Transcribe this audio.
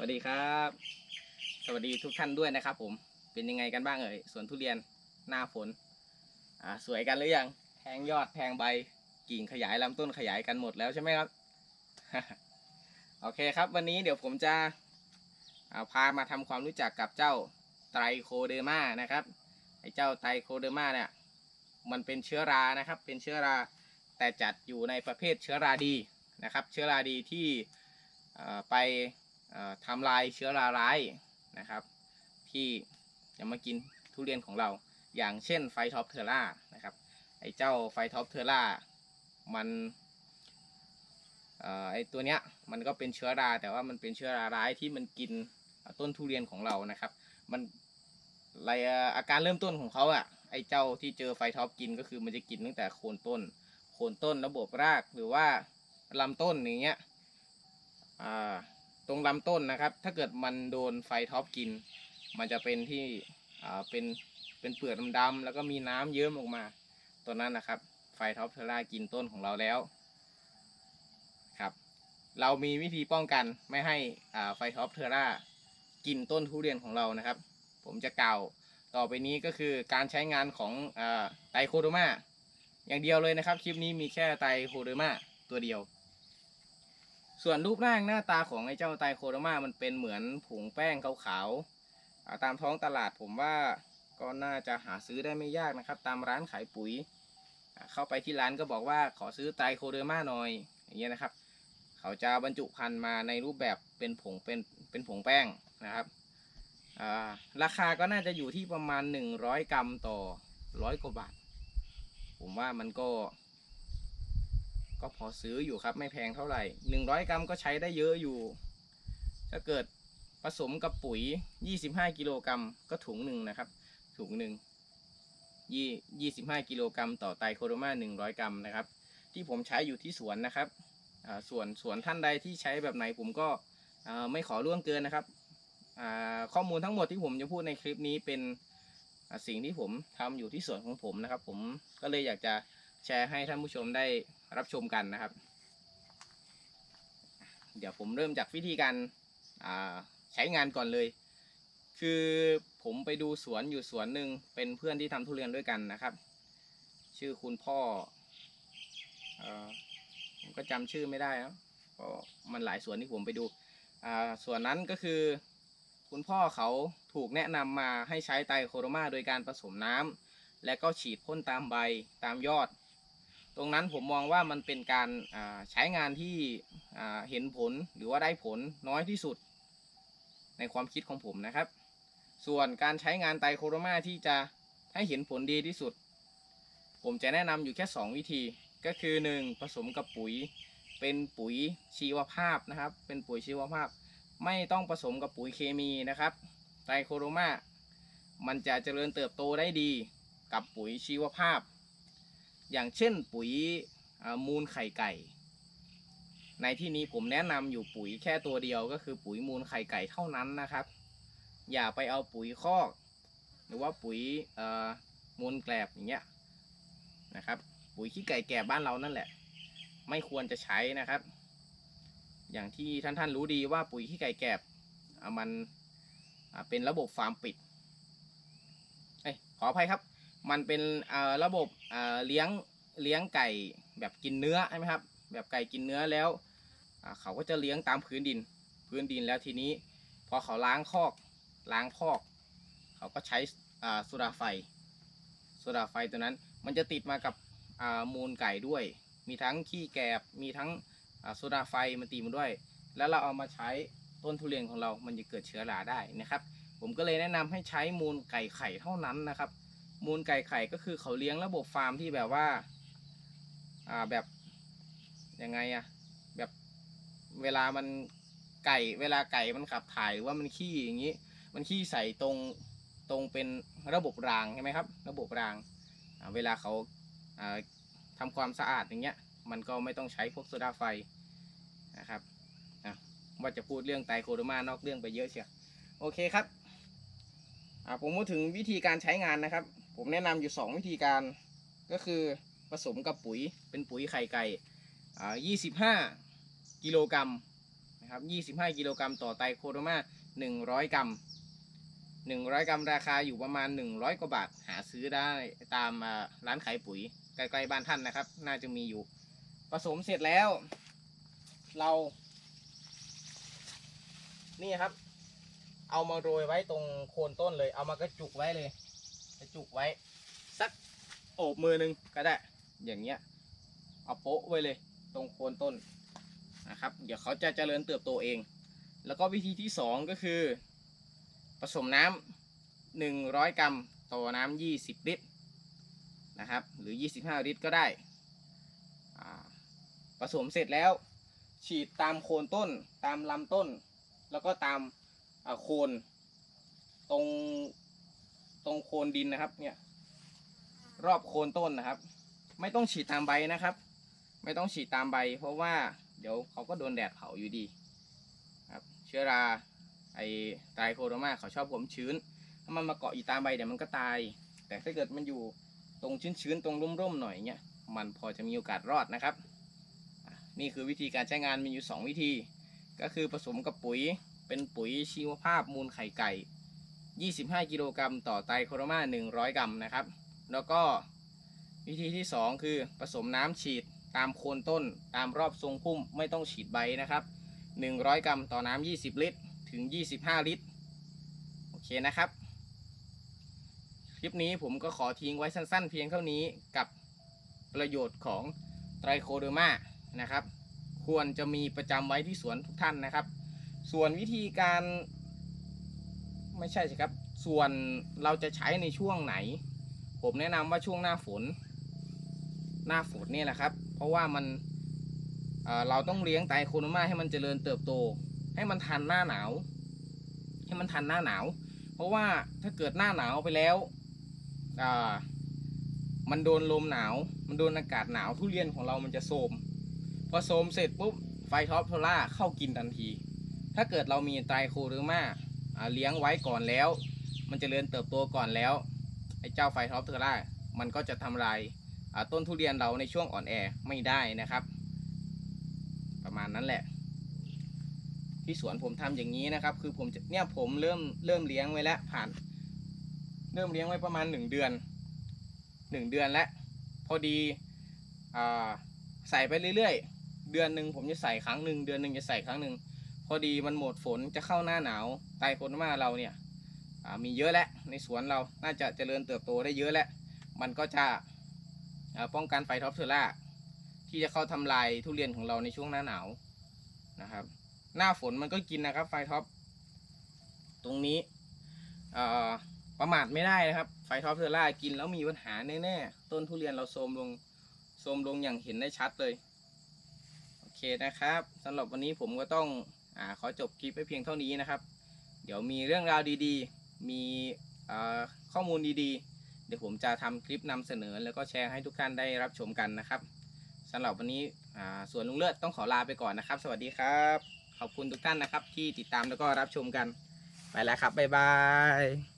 วัสดีครับ สวัสดีทุกท่านด้วยนะครับ ผมเป็นยังไงกันบ้างเอ่ยสวนทุเรียนหน้าฝนอ่าสวยกันหรือยังแทงยอดแทงใบกิ่งขยายลำต้นขยายกันหมดแล้วใช่ไหมครับโอเคครับ วันนี้เดี๋ยวผมจะอ่าพามาทำความรู้จักกับเจ้าไตรโคเดอร์มานะครับไอ้เจ้าไตรโคเดอร์มาเนี่ยมันเป็นเชื้อรานะครับ เป็นเชื้อราแต่จัดอยู่ในประเภทเชื้อราดีนะครับ เชื้อราดีที่อ่าไป ทำลายเชื้อราร้ายนะครับ ที่จะมากินทุเรียนของเรา อย่างเช่นไฟท็อปเทอร่านะครับไอ้เจ้าไฟท็อปเทอร่ามันอไอ้ตัวเนี้ยมันก็เป็นเชื้อราแต่ว่ามันเป็นเชื้อราร้ายที่มันกินต้นทุเรียนของเรานะครับ มันอะไรอาการเริ่มต้นของเขาอะไอ้เจ้าที่เจอไฟท็อปกินก็คือมันจะกินตั้งแต่โคนต้น โคนต้นระบบรากหรือว่าลำต้นอย่างเงี้ยอ่า ตรงลำต้นนะครับ ถ้าเกิดมันโดนไฟท็อปกิน มันจะเป็นที่อ่าเป็นเป็นเปลือกดำๆแล้วก็มีน้ำเยิ้มออกมา ตัวนั้นนะครับ ไฟท็อปเทอร่ากินต้นของเราแล้วครับ เรามีวิธีป้องกันไม่ให้อ่าไฟท็อปเทอร่ากินต้นทุเรียนของเรานะครับ ผมจะกล่าวต่อไปนี้ก็คือการใช้งานของอไตรโคโดมาอย่างเดียวเลยนะครับ คลิปนี้มีแค่ไตรโคโดมาตัวเดียว ส่วนรูปร่างหน้าตาของไอ้เจ้าไตโคโดมามันเป็นเหมือนผงแป้งขาวๆตามท้องตลาดผมว่าก็น่าจะหาซื้อได้ไม่ยากนะครับ ตามร้านขายปุ๋ย เข้าไปที่ร้านก็บอกว่าขอซื้อไตโคโดมาหน่อยอย่างเงี้ยนะครับ เขาจะบรรจุภัณฑ์มาในรูปแบบเป็นผงเป็นเป็นผงแป้งนะครับาราคาก็น่าจะอยู่ที่ประมาณ 100 กรัมต่อร้อยกว่าบาท ผมว่ามันก็ ก็พอซื้ออยู่ครับไม่แพงเท่าไหร่หนึ่งร้อยกรัมก็ใช้ได้เยอะอยู่ ถ้าเกิดผสมกับปุ๋ยยี่สิบห้ากิโลกรัมก็ถุงหนึ่งนะครับ ถุงหนึ่งยี่ยี่สิบห้ากิโลกรัมต่อไตโคโดมาหนึ่งร้อยกรัมนะครับ ที่ผมใช้อยู่ที่สวนนะครับส่วนสวนท่านใดที่ใช้แบบไหนผมก็ไม่ขอล่วงเกินนะครับ ข้อมูลทั้งหมดที่ผมจะพูดในคลิปนี้เป็นสิ่งที่ผมทำอยู่ที่สวนของผมนะครับ ผมก็เลยอยากจะแชร์ให้ท่านผู้ชมได้ รับชมกันนะครับ เดี๋ยวผมเริ่มจากวิธีการใช้งานก่อนเลย คือผมไปดูสวนอยู่สวนหนึ่งเป็นเพื่อนที่ทำทุเรียนด้วยกันนะครับ ชื่อคุณพ่ออผมก็จำชื่อไม่ได้นะเพราะมันหลายสวนที่ผมไปดูสวนนั้นก็คือ คุณพ่อเขาถูกแนะนำมาให้ใช้ไตโคโรมาโดยการผสมน้ำและก็ฉีดพ่นตามใบตามยอด ตรงนั้นผมมองว่ามันเป็นการใช้งานที่เห็นผลหรือว่าได้ผลน้อยที่สุด ในความคิดของผมนะครับ ส่วนการใช้งานไตโครมาที่จะให้เห็นผลดีที่สุด ผมจะแนะนำอยู่แค่ 2 วิธีก็คือ 1. ผสมกับปุ๋ย เป็นปุ๋ยชีวภาพนะครับ เป็นปุ๋ยชีวภาพ ไม่ต้องผสมกับปุ๋ยเคมีนะครับไตโครมามันจะเจริญเติบโตได้ดีกับปุ๋ยชีวภาพ อย่างเช่นปุ๋ยมูลไข่ไก่ ในที่นี้ผมแนะนำอยู่ปุ๋ยแค่ตัวเดียวก็คือปุ๋ยมูลไข่ไก่เท่านั้นนะครับ อย่าไปเอาปุ๋ยคอก หรือว่าปุ๋ยมูลแกลบอย่างเงี้ยนะครับ ปุ๋ยขี้ไก่แก่บ้านเรานั่นแหละ ไม่ควรจะใช้นะครับ อย่างที่ท่านท่านรู้ดีว่าปุ๋ยขี้ไก่แกบอ่มันเป็นระบบฟาร์มปิดเอ้ยขออภัยครับ มันเป็นระบบเลี้ยงเลี้ยงไก่แบบกินเนื้อใช่ไหมครับ แบบไก่กินเนื้อแล้วเขาก็จะเลี้ยงตามพื้นดิน พื้นดินแล้วทีนี้ พอเขาล้างคอกล้างคอก เขาก็ใช้อ่าโซดาไฟโซดาไฟตัวนั้น มันจะติดมากับมูลไก่ด้วย มีทั้งขี้แกบมีทั้งอ่าโซดาไฟมันตีมาด้วย แล้วเราเอามาใช้ต้นทุเรียนของเรา มันจะเกิดเชื้อราได้นะครับ ผมก็เลยแนะนำให้ใช้มูลไก่ไข่เท่านั้นนะครับ มูลไก่ไข่ก็คือเขาเลี้ยงระบบฟาร์มที่แบบว่า อ่าแบบยังไงอะแบบเวลามันไก่เวลาไก่มันขับถ่ายหรือว่ามันขี้อย่างนี้ มันขี้ใส่ตรงตรงเป็นระบบรางใช่ไหมครับ ระบบราง เวลาเขาอ่าทำความสะอาดอย่างเงี้ย มันก็ไม่ต้องใช้พวกโซดาไฟนะครับว่าจะพูดเรื่องไตโคโดมานอกเรื่องไปเยอะเชียวโอเคครับผมพูดถึงวิธีการใช้งานนะครับ ผมแนะนำอยู่ 2 วิธีการ ก็คือผสมกับปุ๋ยเป็นปุ๋ยไข่ไก่ 25 กิโลกรัมนะครับ 25 กิโลกรัมต่อไตโคโดมา 100 กรัม 100 กรัมราคาอยู่ประมาณ 100 กว่าบาท หาซื้อได้ตามร้านขายปุ๋ยใกล้ๆบ้านท่านนะครับ น่าจะมีอยู่ ผสมเสร็จแล้ว เรา นี่ครับ เอามาโรยไว้ตรงโคนต้นเลย เอามากระจุกไว้เลย กระจุกไว้ สักโอบมือหนึ่งก็ได้ อย่างเงี้ย เอาโปะไว้เลย ตรงโคนต้นนะครับ เดี๋ยวเขาจะเจริญเติบโตเอง แล้วก็วิธีที่สองก็คือ ผสมน้ำหนึ่งร้อยกรัมต่อน้ำยี่สิบลิตรนะครับ หรือยี่สิบห้าลิตรก็ได้ ผสมเสร็จแล้ว ฉีดตามโคนต้น ตามลำต้น แล้วก็ตามโคนตรง ตรงโคนดินนะครับ เนี่ย รอบโคนต้นนะครับ ไม่ต้องฉีดตามใบนะครับ ไม่ต้องฉีดตามใบ เพราะว่าเดี๋ยวเขาก็โดนแดดเผาอยู่ดีครับ เชื้อราไอไตรโคโดมาเขาชอบความชื้น ถ้ามันมาเกาะอยู่ตามใบเดี๋ยวมันก็ตาย แต่ถ้าเกิดมันอยู่ตรงชื้นๆตรงร่มๆหน่อยเงี้ยมันพอจะมีโอกาสรอดนะครับ นี่คือวิธีการใช้งานมีอยู่ 2 วิธี ก็คือผสมกับปุ๋ยเป็นปุ๋ยชีวภาพมูลไข่ไก่ 25 กิโลกรัมต่อไตรโคโดมา 100 กรัมนะครับ แล้วก็วิธีที่ 2 คือผสมน้ำฉีดตามโคนต้นตามรอบทรงพุ่มไม่ต้องฉีดใบนะครับ 100 กรัมต่อน้ำ20 ลิตร ถึง 25 ลิตร โอเคนะครับ คลิปนี้ผมก็ขอทิ้งไว้สั้นๆ เพียงเท่านี้กับประโยชน์ของไตรโคเดอร์มานะครับ ควรจะมีประจำไว้ที่สวนทุกท่านนะครับ ส่วนวิธีการ ไม่ใช่สิครับ ส่วนเราจะใช้ในช่วงไหน ผมแนะนำว่าช่วงหน้าฝน หน้าฝนนี่แหละครับ เพราะว่ามันเเราต้องเลี้ยงไตโคโนมาให้มันเจริญเติบโต ให้มันทันหน้าหนาว ให้มันทันหน้าหนาว เพราะว่าถ้าเกิดหน้าหนาวไปแล้วมันโดนลมหนาว มันโดนอากาศหนาวทุเรียนของเรามันจะโทมพอโทมเสร็จปุ๊บไฟท็อปโทล่าเข้ากินทันที ถ้าเกิดเรามีไตรโคเดอร์มา เลี้ยงไว้ก่อนแล้ว มันจเจริญเติบโตก่อนแล้วไอ้เจ้าไฟท็อปโทล่ามันก็จะทำลายต้นทุเรียนเราในช่วงอ่อนแอไม่ได้นะครับ ประมาณนั้นแหละ ที่สวนผมทำอย่างนี้นะครับ คือผมเนี่ยผมเริ่มเริ่มเลี้ยงไว้แล้วผ่าน เริ่มเลี้ยงไว้ประมาณหนึ่งเดือนหนึ่งเดือนแล้วพอดีอใส่ไปเรื่อยๆ เดือนหนึ่งผมจะใส่ครั้งหนึ่งเดือนหนึ่งจะใส่ครั้งหนึ่ง พอดีมันหมดฝนจะเข้าหน้าหนาวไตรโคโนมาเราเนี่ยมีเยอะแล้วในสวนเราน่าจะเจริญเติบโตได้เยอะแล้ว มันก็จะป้องกันไฟท็อปเทอร่าที่จะเข้าทำลายทุเรียนของเราในช่วงหน้าหนาวนะครับ หน้าฝนมันก็กินนะครับไฟท็อปตรงนี้ประมาทไม่ได้นะครับ ไฟท็อปเทอร่ากินแล้วมีปัญหาแน่ๆต้นทุเรียนเราโทรมลงโทรมลงอย่างเห็นได้ชัดเลย โอเคนะครับสำหรับวันนี้ผมก็ต้อง อาขอจบคลิปไว้เพียงเท่านี้นะครับ เดี๋ยวมีเรื่องราวดีๆ มีข้อมูลดีๆ เดี๋ยวผมจะทำคลิปนำเสนอ แล้วก็แชร์ให้ทุกท่านได้รับชมกันนะครับสำหรับวันนี้ส่วนลุงเลือดต้องขอลาไปก่อนนะครับ สวัสดีครับ ขอบคุณทุกท่านนะครับ ที่ติดตามแล้วก็รับชมกัน ไปแล้วครับ บ๊ายบาย